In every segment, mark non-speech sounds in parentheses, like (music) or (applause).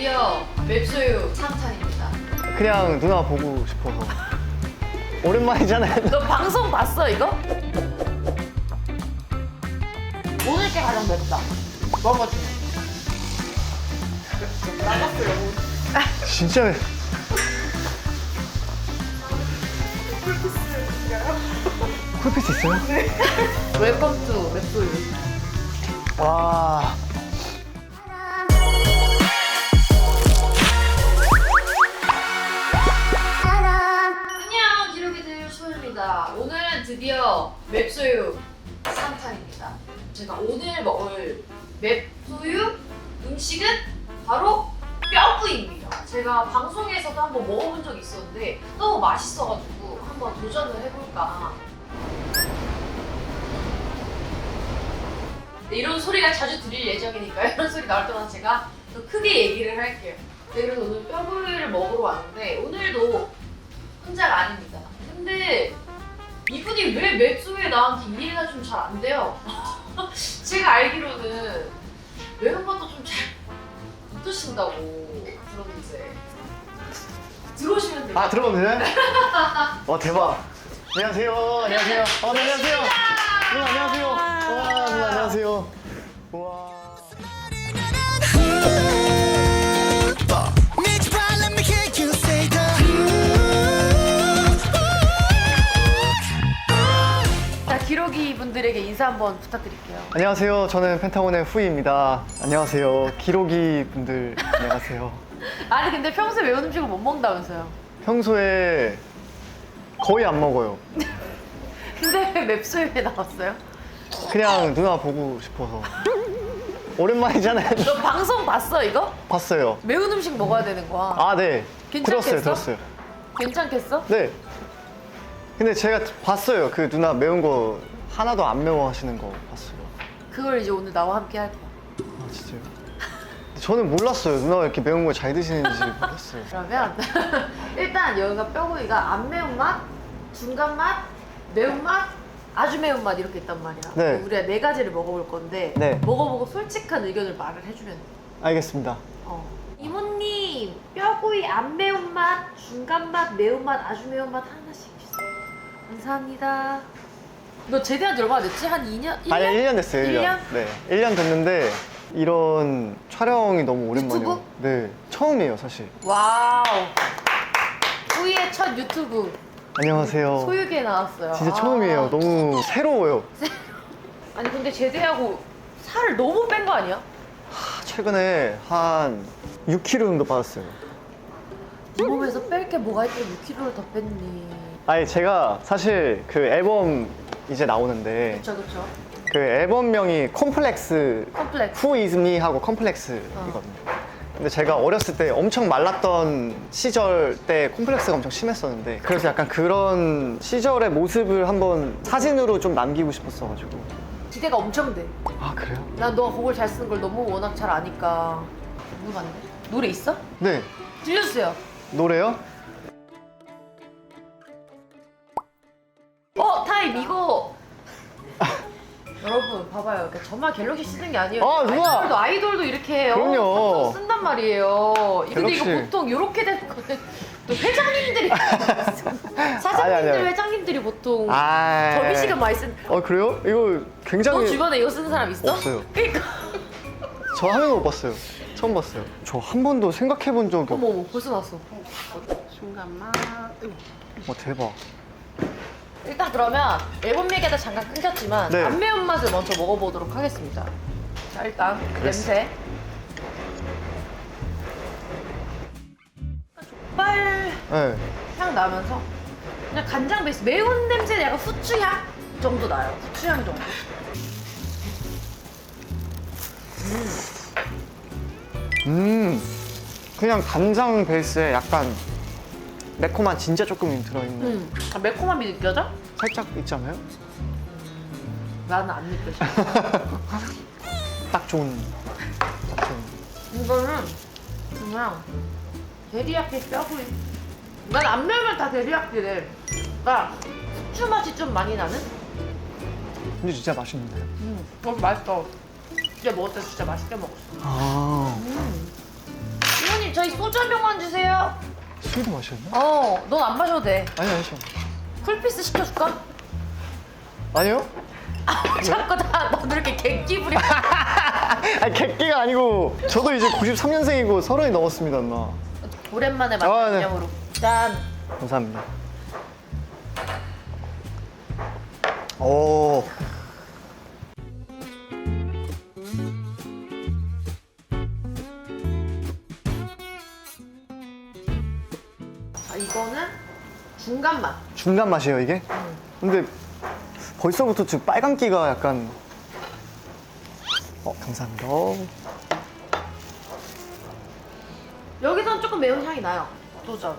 드디어 맵소유 3탄입니다. 그냥 누나 보고 싶어서. 오랜만이잖아요. 너 방송 봤어 이거? 오늘 게 가장 맵다. 먹어 중에. 진짜 매- 쿨피스 있어요? (laughs) 웰컴 투 맵소유. 와. 오늘 먹을 맵소유 음식은 바로 뼈구이입니다. 제가 방송에서도 한번 먹어본 적이 있었는데 너무 맛있어가지고 한번 도전을 해볼까. 네, 이런 소리가 자주 들릴 예정이니까 (laughs) 이런 소리 나올 때마다 제가 더 크게 얘기를 할게요. 네, 그래서 오늘 뼈구이를 먹으러 왔는데 오늘도 혼자가 아닙니다. 근데 이분이 왜 맵소에 나한테 이해가 좀 잘 안 돼요. (laughs) (laughs) 제가 알기로는 매운맛도 좀잘 못 드신다고 그러는데 들어오시면 돼요. 아, 들어가면 되나요? 와, 대박. 안녕하세요. 안녕하세요. 어, 네, 안녕하세요. 누나, 안녕하세요. 와, 누나, 안녕하세요. 분들에게 인사 한번 부탁드릴게요. 안녕하세요. 저는 펜타곤의 후이입니다. 안녕하세요. 기록이 분들, 안녕하세요. (laughs) 아니 근데 평소에 매운 음식을 못 먹는다면서요? 평소에 거의 안 먹어요. (laughs) 근데 왜 맵소에 나왔어요? 그냥 누나 보고 싶어서. 오랜만이잖아요. 너 방송 봤어 이거? 봤어요. 매운 음식 먹어야 되는 거야. 아, 네. 괜찮겠어? 들었어요, 들었어요. 괜찮겠어? 네. 근데 제가 봤어요. 그 누나 매운 거 하나도 안 매워 하시는 거 봤어요. 그걸 이제 오늘 나와 함께 할 거야. 아, 진짜요? 저는 몰랐어요. 누나가 이렇게 매운 거잘 드시는지 몰랐어요. 그러면 (laughs) 일단 여기가 뼈구이가 안 매운 맛, 중간 맛, 매운 맛, 아주 매운 맛 이렇게 있단 말이야. 네. 우리가 네 가지를 먹어볼 건데 네. 먹어보고 솔직한 의견을 말을 해주면 돼. 알겠습니다. 어. 이모님 뼈구이 안 매운 맛, 중간 맛, 매운 맛, 아주 매운 맛 하나씩 주세요. 감사합니다. 너 제대한 지 얼마나 됐지? 한 2년? 1년? 아니, 1년 됐어요, 1년. 일 년? 네. 1년 됐는데 이런 촬영이 너무 오랜만이에요. 유튜브? 네. 처음이에요, 사실. 와우. 후이의 첫 유튜브 안녕하세요. 소유기에 나왔어요. 진짜 아. 처음이에요. 너무 새로워요. 아니 근데 제대하고 살을 너무 뺀 거 아니야? 최근에 한 6kg 정도 빠졌어요. 네 몸에서 뺄 게 뭐가 있길래 6kg를 더 뺐니? 아니, 제가 사실 그 앨범 이제 나오는데 그쵸 그쵸. 그 앨범명이 콤플렉스 컴플렉스. Who is me 하고 컴플렉스이거든요. 근데 제가 어렸을 때 엄청 말랐던 시절 때 콤플렉스가 엄청 심했었는데 그래서 약간 그런 시절의 모습을 한번 사진으로 좀 남기고 싶었어가지고 기대가 엄청 돼. 아 그래요? 난 너가 곡을 잘 쓰는 걸 너무 워낙 잘 아니까 궁금한데. 노래 있어? 네 들려주세요. 노래요? 타임 이거. (laughs) 여러분 봐봐요. 그러니까 저만 갤럭시 쓰는 게 아니에요. 아, 누나! 아이돌도 아이돌도 이렇게 해요. 그럼요. 감성 쓴단 말이에요. 근데 이거 갤럭시. 보통 이렇게 된 거는 또 회장님들이 (laughs) 사장님들 아니, 아니, 아니. 회장님들이 보통 아 접이식은 많이 쓴. 어 그래요? 이거 굉장히 너 주변에 이거 쓰는 사람 있어? 없어요. 그러니까. 저한 번도 못 봤어요. 처음 봤어요. 저 한 번도 생각해 본 적이 어머 없어. 어머 벌써 났어. 중간만 어 대박. 일단 그러면 앨범 얘기하다 잠깐 끊겼지만 네. 안 매운 맛을 먼저 먹어보도록 하겠습니다. 자 일단 냄새. 족발 네. 향 나면서 그냥 간장 베이스 매운 냄새 약간 후추 향 정도 나요. 후추 향 정도. 음 그냥 간장 베이스에 약간 매콤한 진짜 조금 들어있는 음. 아, 매콤함이 느껴져? 살짝 있잖아요. 나는 안 느껴져. (laughs) 딱 좋은 딱 좋은. 이거는 그냥 데리야끼 뼈구이. 난안 매우면 다 데리야끼래. 나 후추 맛이 좀 많이 나는? 근데 진짜 맛있는데요. 음, 어, 맛있어. 진짜 때 진짜 맛있게 먹었어. 아 음. 이건 사장님 저희 소주 한 병만 주세요. 술도 마셨나? 어, 넌 안 마셔도 돼. 아니 아니죠. 쿨피스 시켜줄까? 아니요? 자꾸 다 너도 이렇게 객기 부려. (laughs) 아니 객기가 아니고 저도 이제 93년생이고 서른이 넘었습니다 누나. 오랜만에 아, 만난 네. 기념으로. 짠. 감사합니다. 오. 중간 맛. 중간 맛이에요 이게? 근데 벌써부터 지금 빨간기가 약간 어 감사합니다 어, 여기선 조금 매운 향이 나요. 도전.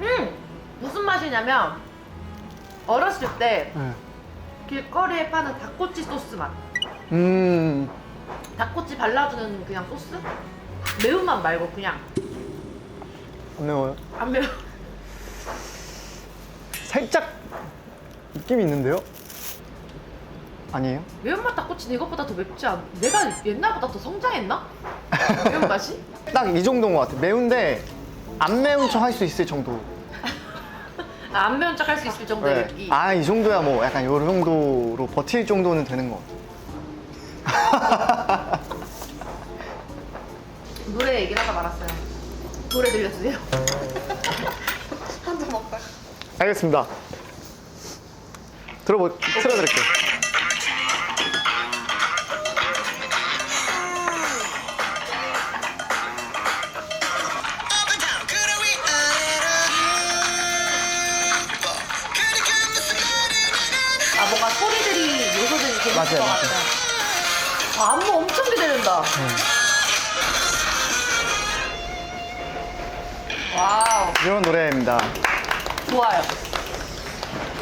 음! 무슨 맛이냐면 어렸을 때 네. 길거리에 파는 닭꼬치 소스 맛. 음 닭꼬치 발라주는 그냥 소스? 매운맛 말고 그냥 안 매워요? 안 매워. 살짝 느낌이 있는데요? 아니에요? 매운맛 닭꼬치는 이것보다 더 맵지 않? 내가 옛날보다 더 성장했나? 매운맛이? (laughs) 딱 이 정도인 것 같아요 매운데 안 매운 척 할 수 있을 정도 아, 안 매운 척 할 수 있을 정도의 네. 맵기. 아이 정도야 뭐 약간 요 정도로 버틸 정도는 되는 것 같아요 (laughs) 노래 얘기를 하다 말았어요. 노래 들려주세요. (laughs) 한 잔 먹다. 알겠습니다 들어보 틀어드릴게요 맞아요, 것 맞아요. 아, 안무 엄청 기대된다. 와우. 이런 노래입니다 좋아요.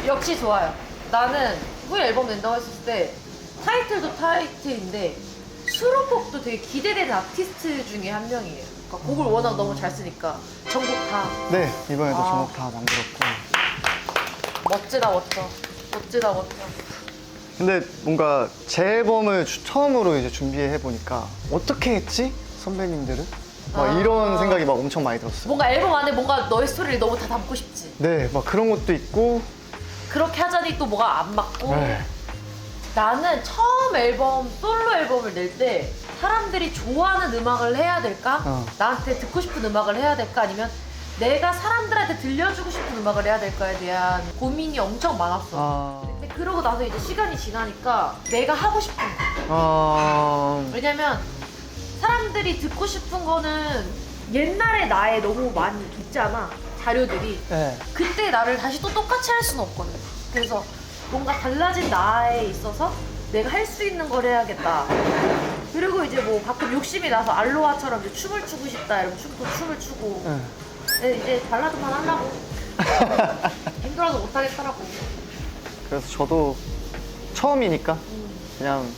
역시 좋아요. 나는 후에 앨범 낸다고 했을 때 타이틀도 타이틀인데 수록곡도 되게 기대되는 아티스트 중에 한 명이에요. 그러니까 곡을 워낙 너무 잘 쓰니까 전곡 다 네 이번에도 아. 전곡 다 만들었고 멋지다 멋져. 멋지다 멋져. 근데 뭔가 제 앨범을 주- 처음으로 이제 준비해 보니까 어떻게 했지 선배님들은 막 아. 이런 생각이 막 엄청 많이 들었어요. 뭔가 앨범 안에 뭔가 너의 스토리를 너무 다 담고 싶지. 네, 막 그런 것도 있고. 그렇게 하자니 또 뭐가 안 맞고. 네. 나는 처음 앨범 솔로 앨범을 낼 때 사람들이 좋아하는 음악을 해야 될까? 어. 나한테 듣고 싶은 음악을 해야 될까? 아니면 내가 사람들한테 들려주고 싶은 음악을 해야 될까에 대한 고민이 엄청 많았어. 아, 그러고 나서 이제 시간이 지나니까 내가 하고 싶은 거. 아, 왜냐면 사람들이 듣고 싶은 거는 옛날의 나에 너무 많이 있잖아. 자료들이. 네. 그때 나를 다시 또 똑같이 할 수는 없거든. 그래서 뭔가 달라진 나에 있어서 내가 할 수 있는 걸 해야겠다. 그리고 이제 뭐 가끔 욕심이 나서 알로하처럼 이제 춤을 추고 싶다 이러면 춤도 춤을 추고 네. 네, 이제 발라드만 하려고 (laughs) 힘들어서 못하겠더라고. 그래서 저도 처음이니까 그냥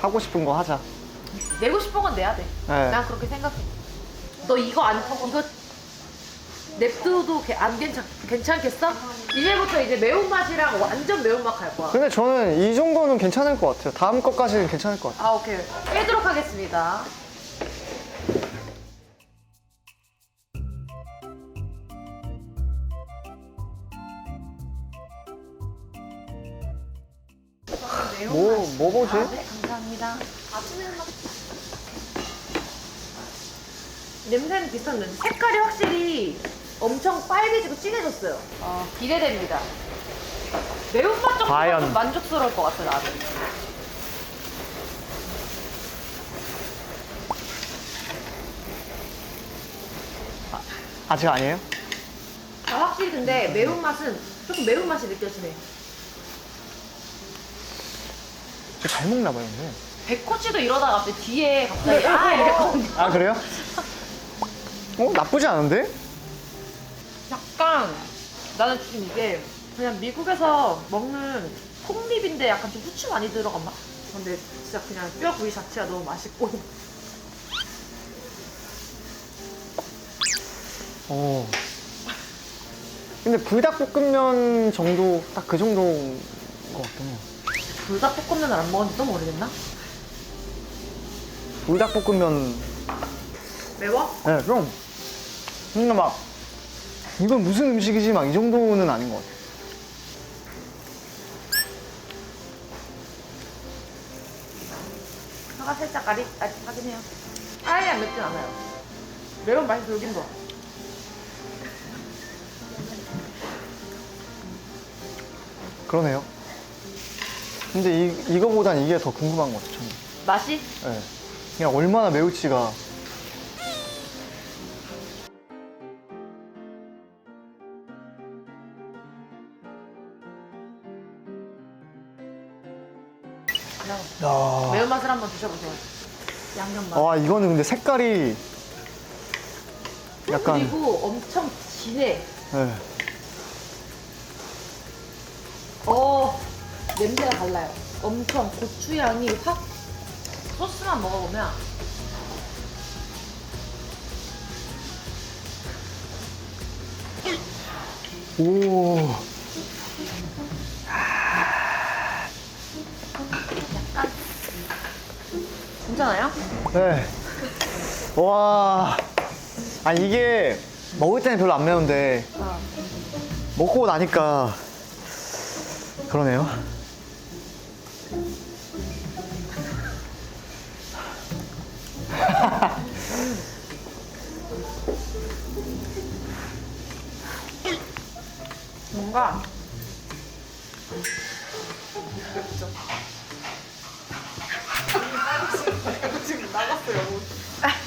하고 싶은 거 하자. 내고 싶은 건 내야 돼. 네. 난 그렇게 생각해. 너 이거 안 이거 냅두도 개- 안 괜찮 괜찮겠어? 이제부터 이제 매운 맛이랑 완전 매운맛 갈 거야. 근데 저는 이 정도는 괜찮을 것 같아요. 다음 것까지는 괜찮을 것 같아요. 아 오케이 빼도록 하겠습니다. 뭐, 뭐 보지? 아, 네, 감사합니다. 아침에는 막 냄새는 비슷한데 색깔이 확실히 엄청 빨개지고 진해졌어요. 어, 기대됩니다. 매운맛 정도가. 좀 만족스러울 것 같아 나는. 아직 아니에요? 아, 확실히 근데 매운맛은 조금 매운맛이 느껴지네. 저 잘 먹나 봐요, 근데. 백코치도 이러다가 갑자기 뒤에 갑자기 아 이랬거든요. 아, 그래요? 어, 나쁘지 않은데? 약간 나는 지금 이게 그냥 미국에서 먹는 콩립인데 약간 좀 후추 많이 들어간 맛? 근데 진짜 그냥 뼈 부위 자체가 너무 맛있고 오. 근데 불닭볶음면 정도 딱 그 정도인 것 같긴 해요. 불닭볶음면을 안지 너무 오래됐나? 불닭볶음면 매워? 네, 좀. 근데 막, 이건 무슨 음식이지? 막 이 정도는 아닌 것 같아요. 사과 살짝 아리, 아직하긴 해요. 아예 안 맵진 않아요. 매운 맛이 돌긴 거. 그러네요. 근데 이, 이거보단 이게 더 궁금한 것 같아요, 저는. 맛이? 네. 그냥 얼마나 매울지가. 야. 매운맛을 한번 드셔보세요. 양념맛. 아, 이거는 근데 색깔이 약간. 그리고 엄청 진해. 네. 어, 냄새가 달라요. 엄청 고추향이 확 소스만 먹어보면 오. 괜찮아요? 네. 와. 아, 이게 먹을 때는 별로 안 매운데 어. 먹고 나니까 그러네요.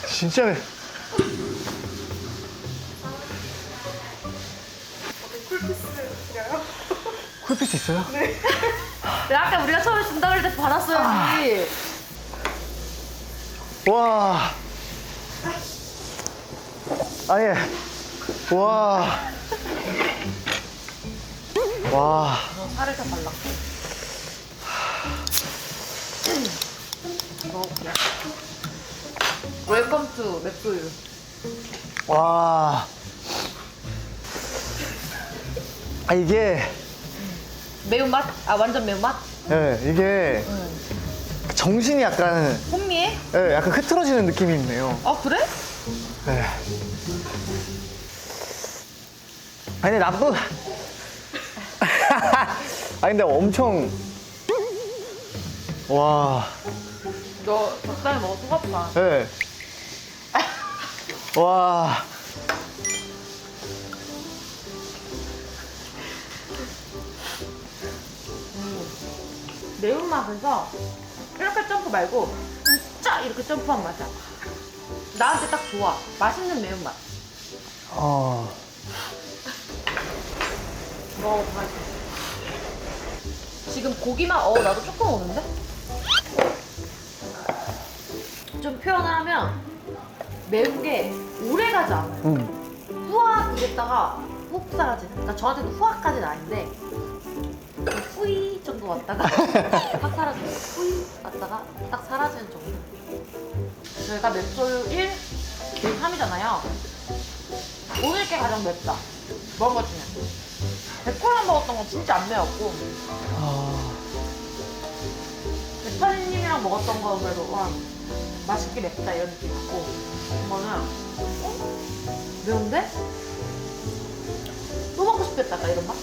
진짜 매. 쿨피스 있어요? 네. 아까 우리가 처음에 준다 그럴 때 받았어야지. 와. 아예. 와. 와. 살을 다 발라. 먹어볼게요. 웰컴 투 맵소유. 와. 아, 이게, 매운맛? 아 완전 매운맛? 예, 이게 정신이 약간, 혼미해? 예, 약간 흐트러지는 느낌이 있네요. 아 그래? 예. 아니, 나쁜. (laughs) 아, 근데 엄청. 와. 너 적당히 먹어 소갑파. 예. 와. 매운맛에서 이렇게 점프 말고 진짜 이렇게 점프한 맛이야. 나한테 딱 좋아. 맛있는 매운맛. 어. 먹어봐. 지금 고기만 어 나도 조금 오는데? 좀 표현을 하면 매운 게 오래 가지 않아요. 음. 후악 이랬다가 훅 사라지는. 그러니까 저한테는 후악까지는 아닌데 그 후이 정도 왔다가 (laughs) 확 사라지는. 후이 왔다가 딱 사라지는 정도. 저희가 맵소유 1, 맵 3이잖아요. 오늘 게 가장 맵다. 먹은 것 중에. 백호랑 먹었던 건 진짜 안 매웠고 아. 대파님이랑 먹었던 거 그래도 와 맛있게 맵다 이런 느낌 있고 이거는 어? 매운데? 또 먹고 싶겠다 약간 이런 맛?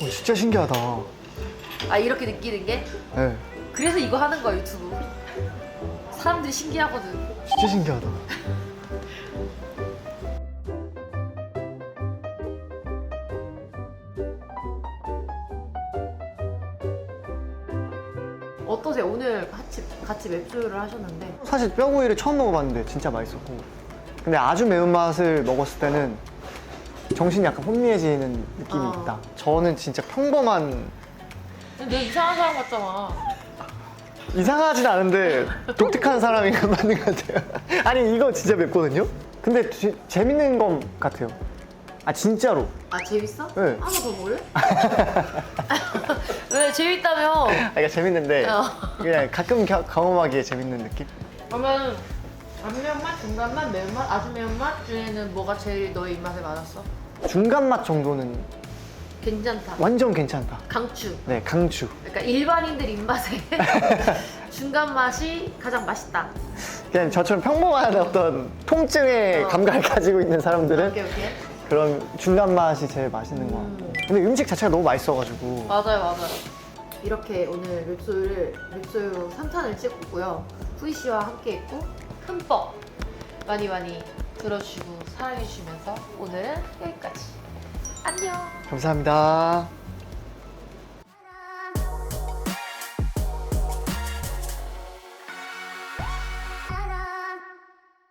어, 진짜 신기하다. 아 이렇게 느끼는 게? 예. 그래서 이거 하는 거야 유튜브 사람들이 신기하거든 진짜 신기하다. 어떠세요? 오늘 같이, 같이 맵소유를 하셨는데 사실 뼈구이를 처음 먹어봤는데 진짜 맛있었고 근데 아주 매운맛을 먹었을 때는 정신이 약간 혼미해지는 느낌이 아. 있다 저는 진짜 평범한 근데 너 이상한 사람 같잖아 이상하진 않은데 독특한 사람인 건 맞는 것 같아요 아니 이거 진짜 맵거든요? 근데 지- 재밌는 것 같아요 아 진짜로 아 재밌어? 네. 하나 더 먹을래? (laughs) 왜 재밌다며 아, 그러니까 재밌는데 어. 그냥 가끔 겨- 경험하기에 재밌는 느낌? 그러면 단면맛, 중간맛, 매운맛, 아주 매운맛 중에는 뭐가 제일 너의 입맛에 맞았어? 중간 맛 정도는 괜찮다. 완전 괜찮다. 강추. 네, 강추. 그러니까 일반인들 입맛에 (laughs) 중간 맛이 가장 맛있다. 그냥 저처럼 평범한 어떤 통증의 어. 감각을 가지고 있는 사람들은 오케이 오케이. 그런 중간 맛이 제일 맛있는 것 같아요. 근데 음식 자체가 너무 맛있어가지고 맞아요, 맞아요. 이렇게 오늘 맵소를 맵소유 3탄을 찍었고요. 후이 씨와 함께 했고 흠뻑 많이 많이 들어주시고 사랑해주시면서 오늘은 여기까지. 안녕. 감사합니다.